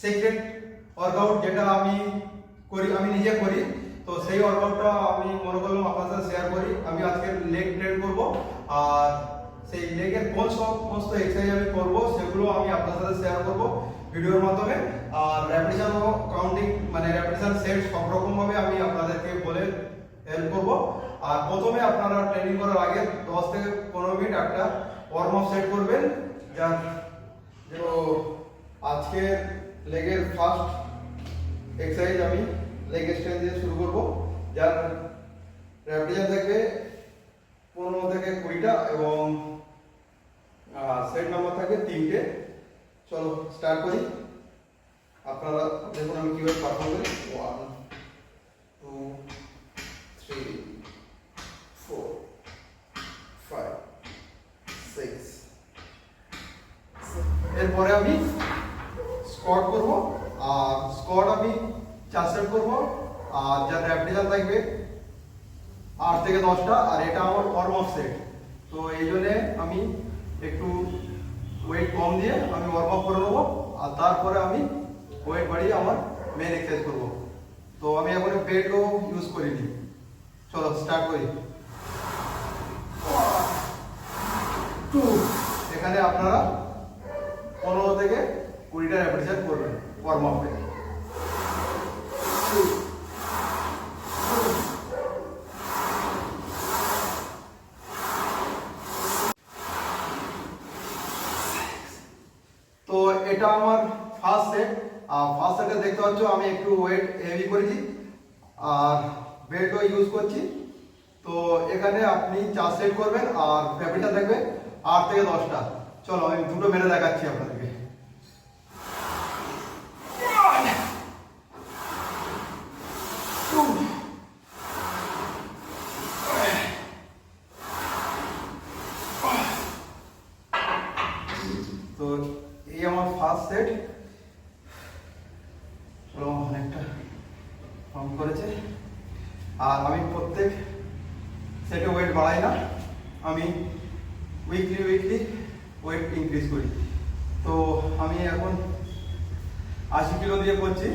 Secret workout যেটা আমি করি, আমি নিজে করি, তো সেই ওয়ার্কআউটটা আমি মনে করলাম আপনার সাথে শেয়ার করি। আমি আজকে লেগ ট্রেন করব, আর সেই লেগের কোন সমস্ত এক্সারসাইজ আমি করব, সেগুলো আমি আপনার সাথে শেয়ার করব ভিডিওর মাধ্যমে। আর র্যাপিটেশন কাউন্টিং মানে র্যাপিটেশন সেট সব রকম ভাবে আমি আপনাদেরকে বলে হেল্প করব। আর প্রথমে আপনারা ট্রেনিং করার আগে 10 থেকে 15 মিনিট একটা ওয়ার্ম আপ সেট করবেন, যার তো আজকে লেগের ফার্স্ট এক্সারসাইজ আমি লেগ এক্সটেন্ড দিয়ে শুরু করব। যার র্যাপিটেশন থাকবে পনেরো থেকে কুড়িটা এবং সেট নাম্বার থাকে তিনটে। চলো স্টার্ট করি। আপনারা দেখুন আমি কীভাবে পারফর্ম করি। স্কোয়াট করব আর স্কোয়াট আমি চার সেট করব আর যার র্যাপিটেশন থাকবে আট থেকে দশটা আর এটা আমার ওয়ার্ম অফ সেট তো এই জন্যে আমি একটু ওয়েট কম দিয়ে আমি ওয়ার্ম আপ করে নেব আর তারপরে আমি ওয়েট বাড়িয়ে আমার মেন এক্সারসাইজ করব তো আমি এখন বেডও ইউজ করিনি চলো স্টার্ট করি টু এখানে আপনারা পনেরো থেকে কুড়িটা র্যাপিটেশন করবেন ওয়ার্ম আপে তো এটা আমার ফার্স্ট সেট আর ফার্স্ট সেটে দেখতে পাচ্ছ, আমি একটু ওয়েট হেভি করেছি, আর বেল্টও ইউজ করছি। তো এখানে আপনি চার সেট করবেন, আর ফ্যাব্রিকটা থাকবে আট থেকে দশটা। চলো, আমি দুটো মেরে দেখাচ্ছি আপনাদেরকে। তো এই আমার ফার্স্ট সেট অনেকটা কম করেছে। আর আমি প্রত্যেক সেটে ওয়েট বাড়াই না, আমি উইকলি উইকলি ওয়েট ইনক্রিজ করি। তো আমি এখন আশি কিলো দিয়ে করছি।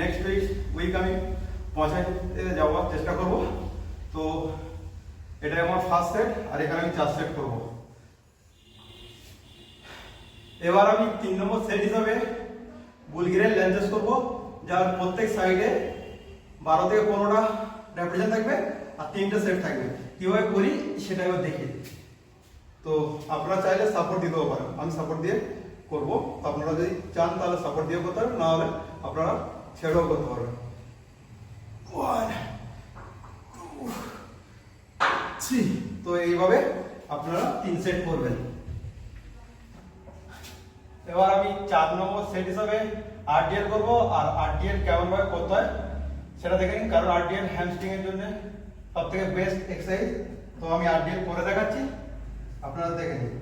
নেক্সট উইক উইক আমি পঁচাশিতে যাওয়ার চেষ্টা করব। তো এটাই আমার ফার্স্ট সেট আর এখানে আমি চার সেট করব। এবার আমি তিন নম্বর সেট হিসাবে বুলগিরের লেন্সেস করব, যার প্রত্যেক সাইডে বারো থেকে পনেরোটা রেপ্রেজেন্ট থাকবে আর তিনটে সেট থাকবে। কীভাবে করি সেটা এবার দেখি তো আপনারা চাইলে সাপোর্ট দিতেও পারেন। আমি সাপোর্ট দিয়ে করব। আপনারা যদি চান তাহলে সাপোর্ট দিয়ে করতে পারেন নাহলে আপনারা ছেড়েও করতে পারবেন। তো এইভাবে আপনারা তিন সেট করবেন। এবার আমি চার নম্বর সেট হিসাবে আরডিএল করব, আর আরডিএল কেমন ভাবে করতে হয় সেটা দেখে নিন, কারণ আরডিএল হ্যামস্ট্রিং এর জন্য সব থেকে বেস্ট এক্সারসাইজ তো আমি আরডিএল করে দেখাচ্ছি, আপনারা দেখে নিন।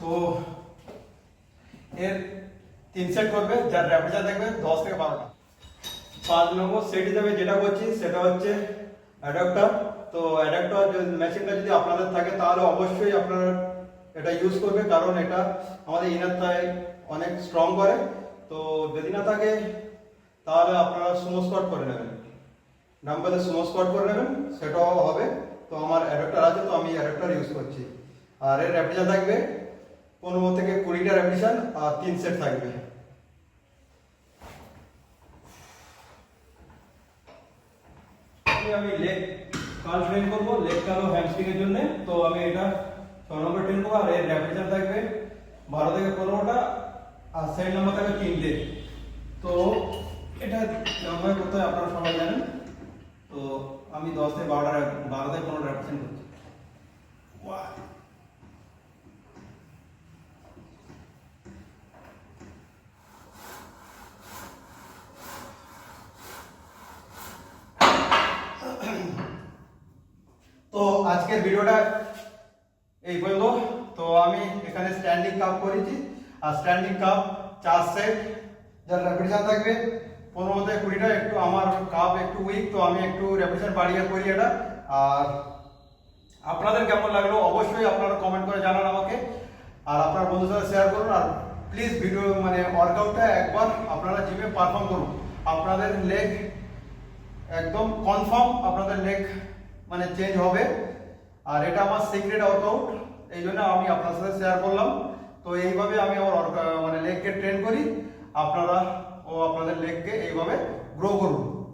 তো এর তিন সেট করবে, যার র্যাপিডার দেখবে দশ থেকে বারোটা। পাঁচ নম্বর সেট হিসাবে যেটা করছি সেটা হচ্ছে অ্যাডাপ্টার তো অ্যাডাপ্টার মেশিনটা যদি আপনাদের থাকে, তাহলে অবশ্যই আপনারা এটা ইউজ করবে, কারণ এটা আমাদের ইনার থাই অনেক স্ট্রং করে। তো যদি না থাকে, তাহলে আপনারা সুমো স্কোয়াট করে নেবেন। ডাম্বেলে সুমো স্কোয়াট করে নেবেন, সেটাও হবে। তো আমার অ্যাডাপ্টার আছে, তো আমি অ্যাডাপ্টার ইউজ করছি। আর এর র্যাপিডার থাকবে পনেরো থেকে কুড়িটা র্যাপিশন আর তিন সেট থাকবে। আমি লেগ কাল ট্রেন করব লেগ ও হ্যামস্ট্রিং এর জন্য। তো আমি এটা ছ নম্বর ট্রেন করব আর এর রেপিটেশন থাকবে বারো থেকে পনেরোটা আর সাইড থেকে থাকবে তিনটে। তো এটা আমরা করতে আপনারা সবাই জানেন। তো আমি দশ থেকে বারোটা, বারো থেকে পনেরো রেপিটেশন করছি One. তো আজকের ভিডিওটা এই পর্যন্ত। তো আমি এখানে স্ট্যান্ডিং কাপ করেছি। আর স্ট্যান্ডিং কাপ চার সেট যার রেপিটেশন থাকবে পনেরো থেকে কুড়িটা, একটু আমার কাপ একটু উইক তো আমি একটু রেপুটেশন বাড়িয়ে করি এটা। আর আপনাদের কেমন লাগল? অবশ্যই আপনারা কমেন্ট করে জানান আমাকে। আর আপনার বন্ধুদের সাথে শেয়ার করুন। আর প্লিজ ভিডিও মানে ওয়ার্কআউটটা একবার আপনারা জিমে পারফর্ম করুন। আপনাদের লেগ একদম কনফার্ম আপনাদের লেগ মানে চেঞ্জ হবে। আর এটা আমার সিক্রেট ওয়ার্কআউট এই জন্য আমি আপনার সাথে শেয়ার করলাম। তো এইভাবে আমি আমার মানে লেগকে ট্রেন করি। আপনারা ও আপনাদের লেগকে এইভাবে গ্রো করুন।